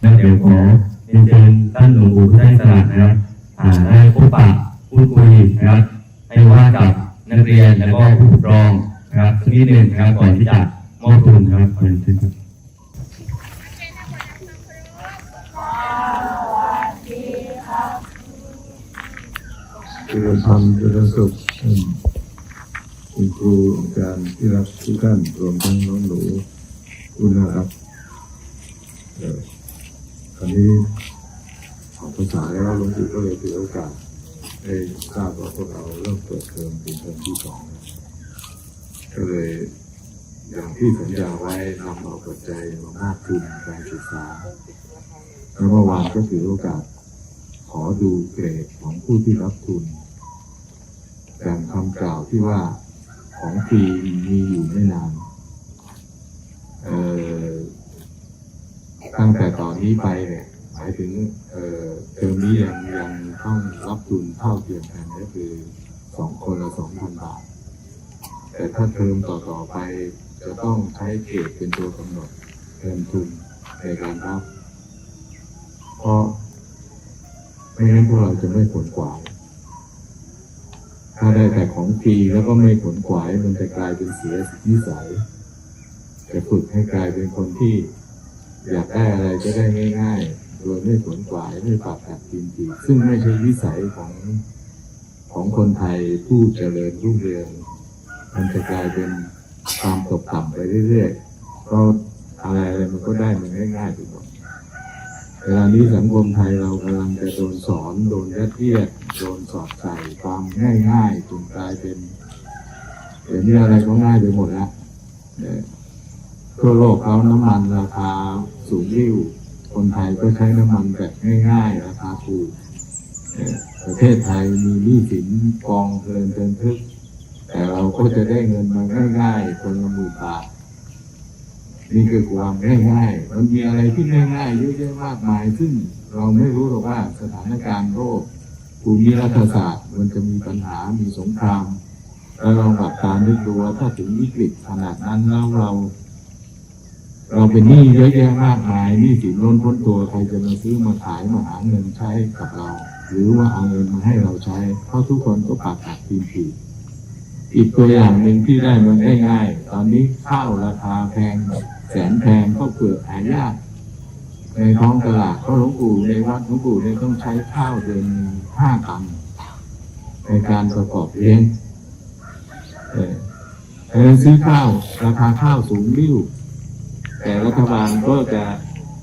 แล้วเดี๋ยวขอเรียนเชิญท่านหลวงปู่ได้สละนะครับอ่าได้พบปะพูดคุยนะครับให้ว่ากับนักเรียนแล้วก็ผู้ปกครองนะครับสักนิดหนึ่งนะครับก่อนที่จะมอบทุนนะครับขอเรียนเชิญครับเจริญธรรมเจริญสุขท่านคุณครูอาจารย์ที่รักทุกท่านรวมทั้งน้องหนูคุณนะครับเอ่อต อนนี้ออกภาษาแล้วหลวงปู่ก็เลยถือโอกาสได้ทราบว่าพวกเราเริ่มเปิดเทอมเป็นเทอมที่สองก็เลยอย่างที่สัญญาไว้นำเอาปัจจัยมามอบทุนการศึกษาแล้วเมื่อวานก็ถือโอกาส ขอดูเกรดของผู้ที่รับทุนแต่คำกล่าวที่ว่าของฟรีมีอยู่ไม่นานเอ่อ ตั้งแต่ตอนนี้ไปเนี่ยหมายถึงเอ่อเทอมนี้ยังยังต้องรับทุนเท่าเทียมกันก็คือสองคนละสองพันบาท แต่ถ้าเทอมต่อๆไปจะต้องใช้เกรดเป็นตัวกำหนดเงินทุนในการรับ เพราะไม่งั้นพวกเราจะไม่ขนขวาย ถ้าได้แต่ของฟรีแล้วก็ไม่ขนขวายมันจะกลายเป็นเสียนิสัย จะฝึกให้กลายเป็นคนที่ อยากได้อะไรจะได้ง่ายๆ โดยไม่ขนขวายไม่ปากกัดกินทีซึ่งไม่ใช่วิสัยของของคนไทยผู้เจริญรุ่งเรืองมันจะกลายเป็นความตกต่ำไปเรื่อยๆเพราะอะไรอะไรมันก็ได้มันง่ายๆไปหมดเวลานี้สังคมไทยเรากำลังจะโดนสอนโดนยัดเยียดโดนสอดใส่ความง่ายๆจนกลายเป็นเดี๋ยวนี้อะไรก็ง่ายไปหมดแล้วเนี่ย ทั่วโลกเขาน้ำมันราคาสูงริ้ว คนไทยก็ใช้น้ำมันแบบง่ายๆ ราคาถูกประเทศไทยมีหนี้สินกองเพลินเทินทึก แต่เราก็จะได้เงินมาง่ายๆ คนละหมื่นบาทนี่คือความง่ายๆ มันมีอะไรที่ง่ายๆเยอะแยะมากมาย ซึ่งเราไม่รู้หรอกว่าสถานการณ์โลกภูมิรัฐศาสตร์มันจะมีปัญหา มีสงคราม แล้วเราหลักการนึกดูว่าถ้าถึงวิกฤตขนาดนั้นแล้วเรา เราเป็นหนี้เยอะแยะมากมายหนี้สินล้นพ้นตัวใครจะมาซื้อมาขายมาหาเงินใช้กับเรา หรือว่าเอาเงินมาให้เราใช้ เพราะทุกคนก็ปากกัดทีมผีอีกตัวอย่างหนึ่งที่ได้มาง่ายๆตอนนี้ข้าวราคาแพงแสนแพงก็เปลือกหายากในท้องตลาดก็หลวงปู่ในวัดหลวงปู่เนี่ยต้องใช้ข้าวเดือนห้าตันในการประกอบเลี้ยงเออเออซื้อข้าว ราคาข้าวสูงริ้ว แต่รัฐบาลก็จะ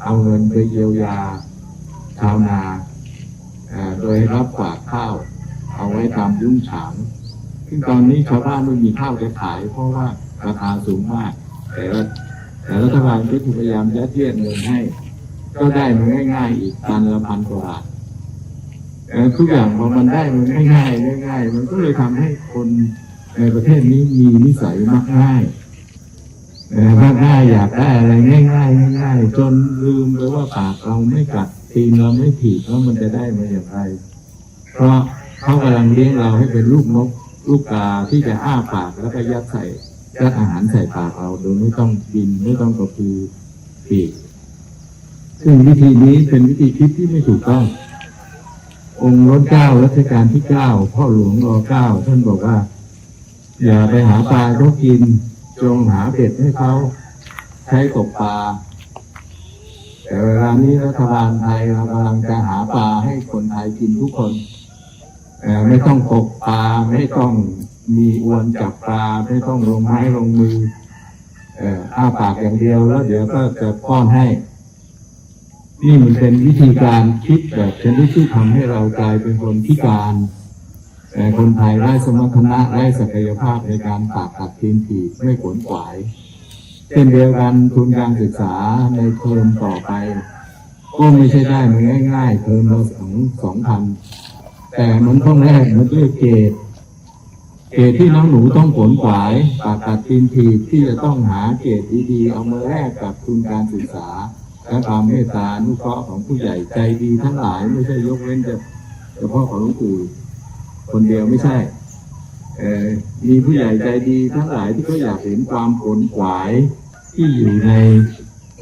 เอาเงินไปเยียวยาชาวนาโดยรับฝากข้าว เอาไว้ตามยุ่งฉางซึ่งตอนนี้ชาวบ้านไม่มีข้าวจะขาย เพราะว่าราคาสูงมาก แต่แต่รัฐบาลก็พยายามยัดเยียดเงินให้ ก็ได้มันง่ายๆอีกตันละพันกว่าบาททุกอย่างพอมันได้มันง่ายๆง่ายๆมันก็เลยทำให้คนในประเทศนี้มีนิสัยมักง่าย มักง่ายอยากได้อะไรง่ายๆง่ายจนลืมไปว่าปากเราไม่กัดตีนเราไม่ถีบแล้วมันจะได้มาอย่างไร เพราะเขากำลังเลี้ยงเราให้เป็นลูกนกลูกกาที่จะอ้าปากแล้วก็ยัดใส่ยัดอาหารใส่ปากเราโดยไม่ต้องบินไม่ต้องกระพือปีกซึ่งวิธีนี้เป็นวิธีคิดที่ไม่ถูกต้อง องค์รัชเก้ารัชกาลที่เก้าพ่อหลวงรอเก้าท่านบอกว่า อย่าไปหาปลาเขากิน จงหาเบ็ดให้เขาใช้ตกปลาแต่เวลานี้รัฐบาลไทยเรากำลังจะหาปลาให้คนไทยกินทุกคนเอ่ไม่ต้องตกปลาไม่ต้องมีอวนจับปลาไม่ต้องลงไม้ลงมือเอ่ออ้าปากอย่างเดียวแล้วเดี๋ยวก็จะป้อนให้ นี่มันเป็นวิธีการคิดแบบชนิดที่ทำให้เรากลายเป็นคนพิการ แต่คนไทยไร้สมรรถนะไร้ศักยภาพในการปากกัดทีนถีบไม่ขวนขวายเช่นเดียวกันทุนการศึกษาในเทอมต่อไป ก็ไม่ใช่ได้มาง่าย ๆ เทอมละสองสองพันแต่มันต้องแรกมันด้วยเกรดเกรดที่น้องหนูต้องผลขวายปากกัดตีนถีบที่จะต้องหาเกรดดีๆเอามาแลกกับทุนการศึกษาและความเมตตานุเคราะห์ของผู้ใหญ่ใจดีทั้งหลายไม่ใช่ยกเว้นแต่เฉพาะของหลวงปู่ คนเดียวไม่ใช่มีผู้ใหญ่ใจดีทั้งหลายที่เขาอยากเห็นความผลขวายที่อยู่ใน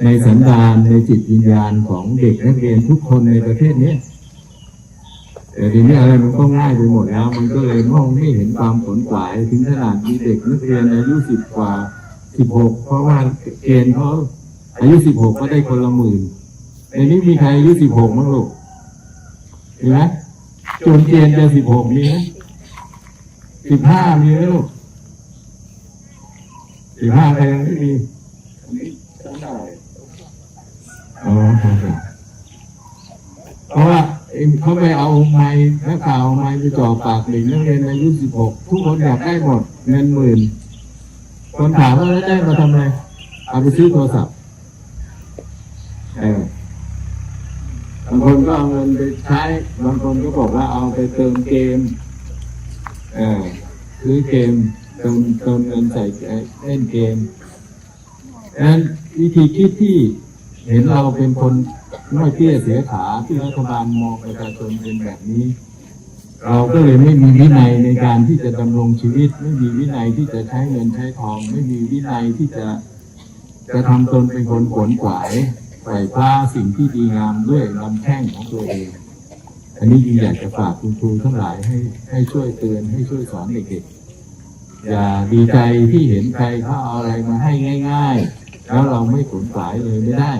ในสันดานในจิตวิญญาณของเด็กนักเรียนทุกคนในประเทศนี้แต่ทีนี้อะไรมันก็ง่ายไปหมดแล้ว มันก็เลยมองไม่เห็นความผลขวายถึงขนาดมีเด็กนักเรียนอายุสิบกว่าสิบหกเพราะว่าเกณฑ์เขาอายุสิบหกก็ได้คนละหมื่นในนี้มีใครอายุสิบหกมั้งลูกเห็นไหม จนเกณฑ์จะสิบหกมีไหมสิบห้ามีไหมลูกสิบห้าใครยังไม่มีอ๋อครับเพราะว่าเขาไปเอาไม้นักข่าวไม้ไปจ่อปากเด็กนักเรียนอายุสิบหกทุกคนอยากได้หมดเงินหมื่นคนถามว่าได้มาทำไมเอาไปซื้อโทรศัพท์ บางคนก็เอาเงินไปใช้ บางคนก็บอกว่าเอาไปเติมเกม เออซื้อเกมเติมเติมเงินใส่เล่นเกมดังนั้นวิธีคิดที่เห็นเราเป็นคนไม่เตี้ยเสียขาที่รัฐบาลมองประชาชนเป็นแบบนี้ เราก็เลยไม่มีวินัยในการที่จะดำรงชีวิต ไม่มีวินัยที่จะใช้เงินใช้ทอง ไม่มีวินัยที่จะจะทำตนเป็นคนขวนขวาย ไฝ่คว้าสิ่งที่ดีงามด้วยลำแข้งของตัวเอง อันนี้ยิ่งอยากจะฝากคุณครูทั้งหลายให้ให้ช่วยเตือนให้ช่วยสอนเด็กๆ อย่าดีใจที่เห็นใครเขาเอาอะไรมาให้ง่าย ๆ แล้วเราไม่ขนขวายเลยไม่ได้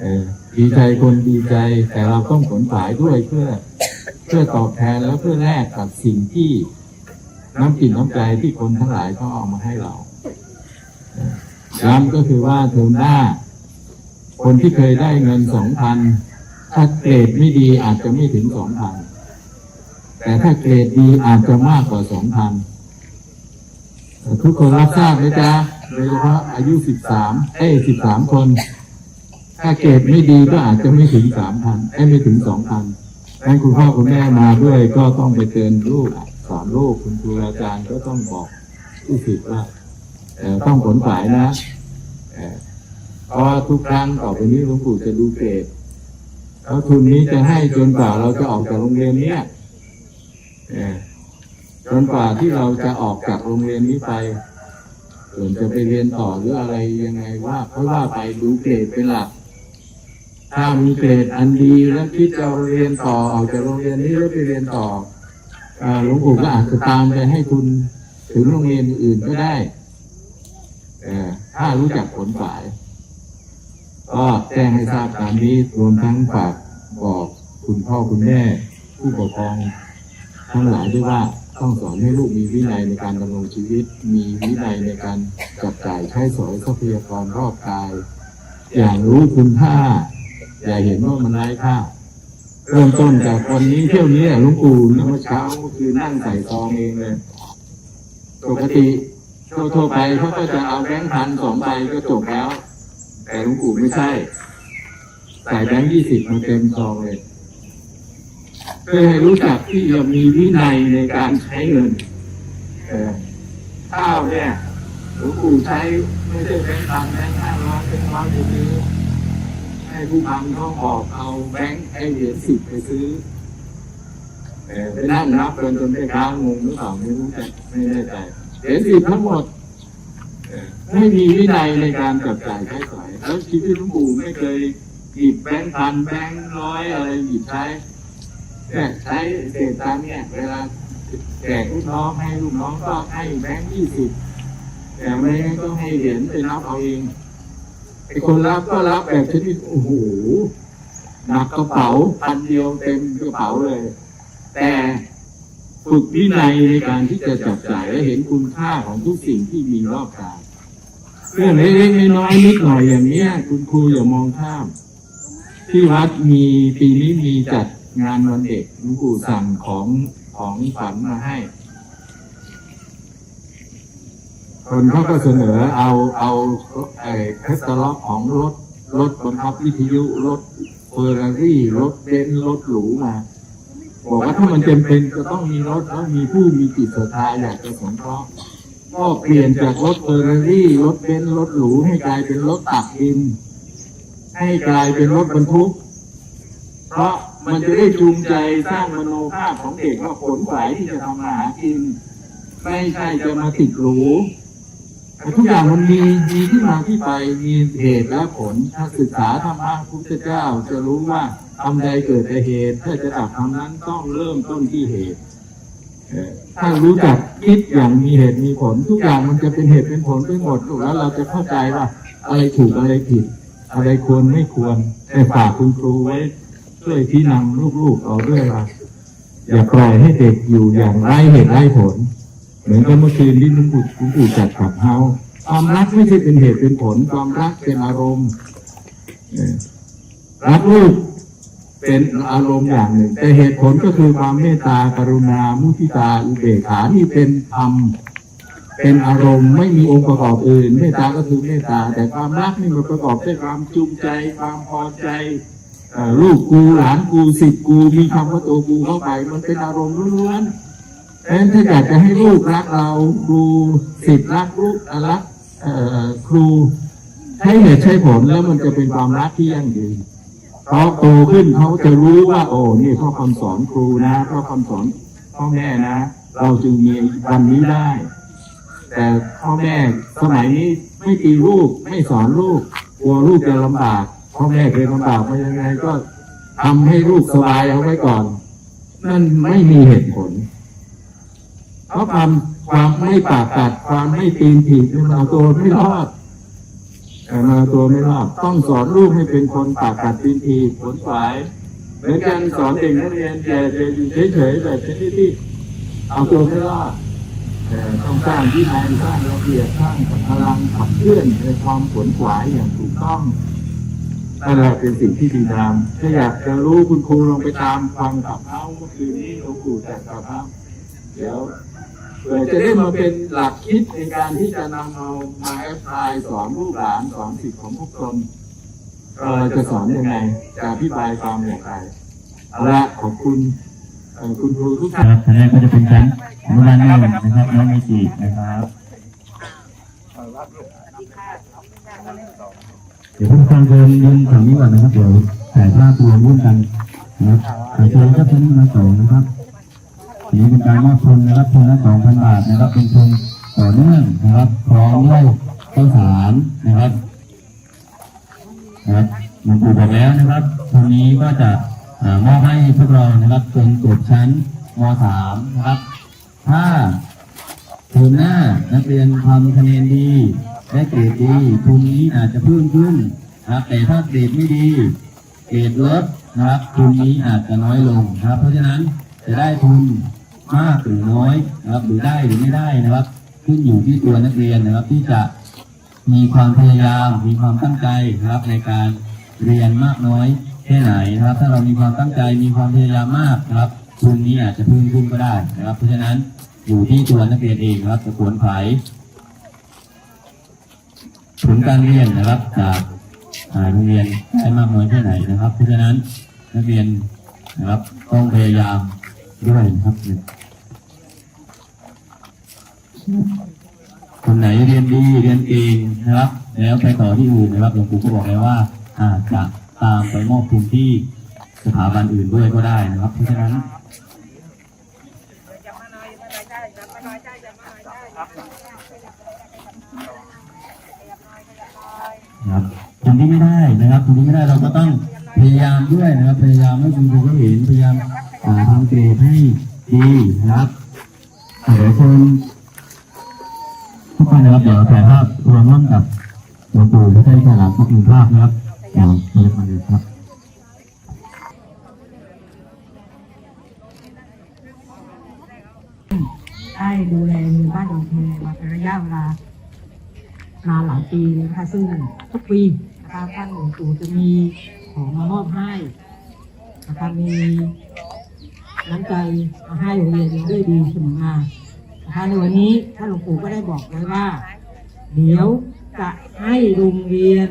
เออดีใจคนดีใจแต่เราต้องขนขวายด้วยเพื่อ เพื่อตอบแทนแล้วเพื่อแลกกับสิ่งที่น้ำจิตน้ำใจที่คนทั้งหลายเขาเอามาให้เราย้ำก็คือว่าเทอมหน้า คนที่เคยได้เงินสองพันถ้าเกรดไม่ดีอาจจะไม่ถึงสองพันแต่ถ้าเกรดดีอาจจะมากกว่าสองพันทุกคนรับทราบไหมจ๊ะโดยเฉพาะอายุสิบสามเอ้สิบสามคน ถ้าเกรดไม่ดีก็อาจจะไม่ถึงสามพันไม่ถึงสองพันงั้นคุณพ่อคุณแม่มาด้วยก็ต้องไปเตือนลูกสอนลูกคุณครูอาจารย์ก็ต้องบอกผู้ฝึกว่าต้องผลฝ่ายนะ เพราะทุกครั้งต่อไปนี้หลวงปู่จะดูเกรดแล้วทุนนี้จะให้จนกว่าเราจะออกจากโรงเรียนเนี้ยเอ่อจนกว่าที่เราจะออกจากโรงเรียนนี้ไปส่วนจะไปเรียนต่อหรืออะไรยังไงว่าเพราะว่าไปดูเกรดเป็นหลัก ถ้ามีเกรดอันดีแล้วคิดจะเรียนต่อออกจากโรงเรียนนี้แล้วไปเรียนต่ออหลวงปู่ก็อาจจะตามไปให้คุณถึงโรงเรียนอื่นก็ได้ถ้ารู้จักผลฝ่าย ก็แจ้งให้ทราบตามนี้รวมทั้งฝากบอกคุณพ่อคุณแม่ ผู้ปกครองทั้งหลายด้วยว่าต้องสอนให้ลูกมีวินัยในการดำรงชีวิต มีวินัยในการจับจ่ายใช้สอยทรัพยากรรอบกาย อย่างรู้คุณค่า อย่าเห็นว่ามันไร้ค่าเริ่มต้นจากวันนี้เที่ยวนี้หลวงปู่เมื่อเช้าก็คือนั่งใส่ซองเองเลยปกติทั่วๆไปเขาก็จะเอาแบงค์พันสองใบก็จบแล้ว แต่หลวงปู่ไม่ใช่ ใส่แบงค์ยี่สิบมาเต็มซองเลย เพื่อให้รู้จักที่จะมีวินัยในการใช้เงินเออข้าวเนี่ยหลวงปู่ใช้ไม่ใช่แบงค์พันแบงค์ห้าร้อยแบงค์ร้อยไปซื้อให้ผู้พันเขาออกเอาแบงค์ไอ้เหรียญสิบไปซื้อเออไปนั่งนับกันจนได้ค้างงหรือเปล่าไม่รู้แต่ไม่แน่ใจเหรียญสิบทั้งหมดเออไม่มีวินัยในการจับจ่ายใช้สอย แล้วชีวิตหลวงปู่ไม่เคยหยิบแบงค์พันแบงค์ร้อยอะไรหยิบใช้เนี่ใช้เศษตังค์เนี่ยเวลาแจกลูกน้องให้ลูกน้องก็ให้แบงค์ยี่สิบแต่ไม่งั้นก็ให้เหรียญไปนับเอาเองไอ้คนรับก็รับแบบชนิดโอ้โหหนักกระเป๋าพันเดียวเต็มกระเป๋าเลย แต่ฝึกวินัยในการที่จะจับจ่ายและเห็นคุณค่าของทุกสิ่งที่มีรอบกาย เรื่องเล็กๆน้อยๆนิดหน่อยอย่างเนี้ย คุณครูอย่ามองข้าม ที่วัดมีปีนี้มีจัดงานวันเด็กหลวงปู่สั่งของของฝันมาให้ คนเขาก็เสนอเอาเอาไอ้แคตตาล็อกของรถรถบังคับวิทยุรถเฟอร์รารี่รถเบนซ์รถหรูมาบอกว่าถ้ามันจำเป็นจะต้องมีรถแล้วมีผู้มีจิตศรัทธาอยากจะสงเคราะห์ ก็เปลี่ยนจากรถเฟอร์รารี่รถเบนซ์รถหรูให้กลายเป็นรถตักดิน ให้กลายเป็นรถบรรทุก เพราะมันจะได้จูงใจสร้างมโนภาพของเด็กว่าขนขวายที่จะทำมาหากิน ไม่ใช่จะมาติดหรูแต่ทุกอย่างมันมีมีที่มาที่ไปมีเหตุและผล ถ้าศึกษาธรรมะพุทธเจ้าจะรู้ว่าทำใดเกิดแต่เหตุ ถ้าจะดับทำนั้นต้องเริ่มต้นที่เหตุ ถ้ารู้จักคิดอย่างมีเหตุมีผล ทุกอย่างมันจะเป็นเหตุเป็นผลไปหมดแล้วเราจะเข้าใจว่า อะไรถูกอะไรผิด อะไรควรไม่ควรแต่ฝากคุณครูไว้ช่วยที่นำลูกๆเอาด้วยว่าอย่าปล่อยให้เด็กอยู่อย่างไร้เหตุไร้ผล เหมือนกับเมื่อคืนที่ลุงปู่ลุงปู่จัดขับเฮาความรักไม่ใช่เป็นเหตุเป็นผลความรักเป็นอารมณ์รักลูก เป็นอารมณ์อย่างหนึ่ง แต่เหตุผลก็คือความเมตตากรุณา มุทิตาอุเบกขานี่เป็นธรรมเป็นอารมณ์ไม่มีองค์ประกอบอื่น เมตตาก็คือเมตตา แต่ความรักนี่มันประกอบด้วยความจูงใจ ความพอใจอลูกกูหลานกูสิทธิ์กูมีคำว่าตัวกูเข้าไป มันเป็นอารมณ์ล้วนๆเพราะฉะนั้นถ้าอยากจะให้ลูกรักเราครูสิทธิ์รักลูกอรักครูใช้เหตุใช้ผลแล้วมันจะเป็นความรักที่ยั่งยืน เพราโตขึ้นเขาจะรู้ว่า โอ้นี่เพ่อคำสอนครูนะเพ่อคำสอนพ่อแม่นะ เราจึงมีวันนี้ได้ แต่พ่อแม่สมัยนี้ไม่ตีลูกไม่สอนลูกกลัวลูกจะลำบากพ่อแม่เคยลำบากมายังไงก็ทำให้ลูกสบายเอาไว้ก่อน นั่นไม่มีเหตุผลเพราะความความไม่ปากกัดความไม่ปีนผีมันเอาตัวไม่รอด เอ่มาตัวไม่รอดต้องสอนลูกให้เป็นคนปากกัดปีนผีผลสายเหมือนกันสอนเด็กนักเรียนแต่จะอยู่เฉยๆแบบชนิดที่เอาตัวไม่รอดแต่ต้องสร้างที่นายสร้างระเบียบสร้างพลังขับเคลื่อนในความขวนขวายอย่างถูกต้องนั่นแหละเป็นสิ่งที่ดีงามถ้าอยากจะรู้คุณครูลองไปตามฟังกับเขาเมื่อคืนนี้หลวงปู่จัดกับเขาเดี๋ยว พื่อจะได้มาเป็นหลักคิดในการที่จะนำเอามาแอพพลายสอนลูกหลานสอนสิทธิ์ของพวกตนเราจะสอนยังไงจะอธิบายความอย่างไรเอาละขอบคุณเอ่อคุณครูทุกท่านรับท่านแรกก็จะเป็นชั้นอนุบาลหนึ่งนะครับน้องเมจินะครับเดี๋ยวผู้ปกครองเดินยืนแถวนี้ก่อนนะครับ เดี๋ยวถ่ายภาพรวมร่วมกันนะครับถ่ายเชิญครับชั้นมาสองนะครับ นี้เป็นการมอบทุนนะครับทุนละสองพันบาทนะครับเป็นทุนต่อเนื่องนะครับพร้อมด้วยข้าวสารนะครับนะครับหลวงปู่บอกแล้วนะครับทุนนี้ก็จะมอบให้พวกเรานะครับจนจบชั้นมสามนะครับ ถ้าทุนหน้านักเรียนทำคะแนนดีได้เกรดดีทุนนี้อาจจะเพิ่มขึ้นนะครับ แต่ถ้าเกรดไม่ดี เกรดลดนะครับทุนนี้อาจจะน้อยลงนะครับ เพราะฉะนั้นจะได้ทุน มากหรือน้อยนะครับหรือได้หรือไม่ได้นะครับ ขึ้นอยู่ที่ตัวนักเรียนนะครับ ที่จะมีความพยายาม มีความตั้งใจนะครับ ในการเรียนมากน้อยแค่ไหนนะครับ ถ้าเรามีความตั้งใจมีความพยายามมากนะครับทุนนี้อาจจะเพิ่มขึ้นก็ได้นะครับ เพราะฉะนั้นอยู่ที่ตัวนักเรียนเองนะครับจะขวนขวายผลการเรียนนะครับจากอ่าโรงเรียนได้มากน้อยแค่ไหนนะครับ เพราะฉะนั้นนักเรียนนะครับต้องพยายามด้วยครับ คนไหนเรียนดีเรียนเก่งนะครับ แล้วไปต่อที่อื่นนะครับหลวงปู่ก็บอกแล้วว่าอาจจะตามไปมอบทุนที่สถาบันอื่นด้วยก็ได้นะครับ เพราะฉะนั้นครับคนที่ไม่ได้นะครับคนที่ไม่ได้เราก็ต้องพยายามด้วยนะครับ พยายามให้คุณครูเขาเห็นพยายามทำเกรดให้ดีนะครับเดี๋ยวเชิญ ทุกคนนะครับเดี๋ยวถ่ายภาพรวมร่วมกับหลวงปู่พระเจ้าฉลามทุกหนึ่งภาพนะครับเดี๋ยวเชิญมาเลยครับได้ดูแลหมู่บ้านดอนแคมาเป็นระยะเวลานานหลายปีเลยนะคะซึ่งทุกปีนะคะท่านหลวงปู่จะมีของมามอบให้นะคะมีน้ำใจมาให้โรงเรียนด้วยดีเสมอมา นะคะในวันนี้ท่านหลวงปู่ก็ได้บอกไว้ว่า เดี๋ยวจะให้โรงเรียน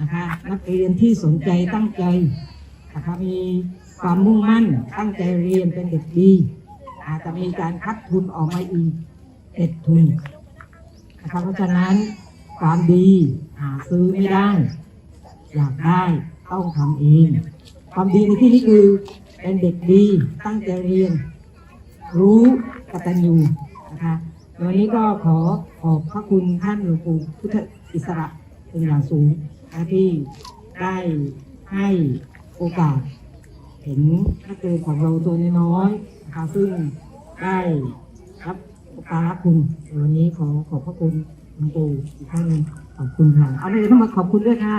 นะคะนักเรียนที่สนใจตั้งใจนะคะมีความมุ่งมั่นตั้งใจเรียนเป็นเด็กดี อาจจะมีการคัดทุนออกมาอีกเอ็ดทุนนะคะเพราะฉะนั้นความดีหาซื้อไม่ได้ อยากได้ต้องทำเองความดีในที่นี้คือเป็นเด็กดีตั้งใจเรียน รู้ กตัญญูนะคะวันนี้ก็ขอขอบพระคุณท่านหลวงปู่พุทธอิสระเป็นอย่างสูงนะที่ได้ให้โอกาส เห็นนักเรียนของเราตัวน้อยๆนะคะซึ่งได้รับอุปการะคุณวันนี้ขอขอบพระคุณหลวงปู่อีกครั้งหนึ่งขอบคุณค่ะ เอาเลยต้องมาขอบคุณด้วยค่ะ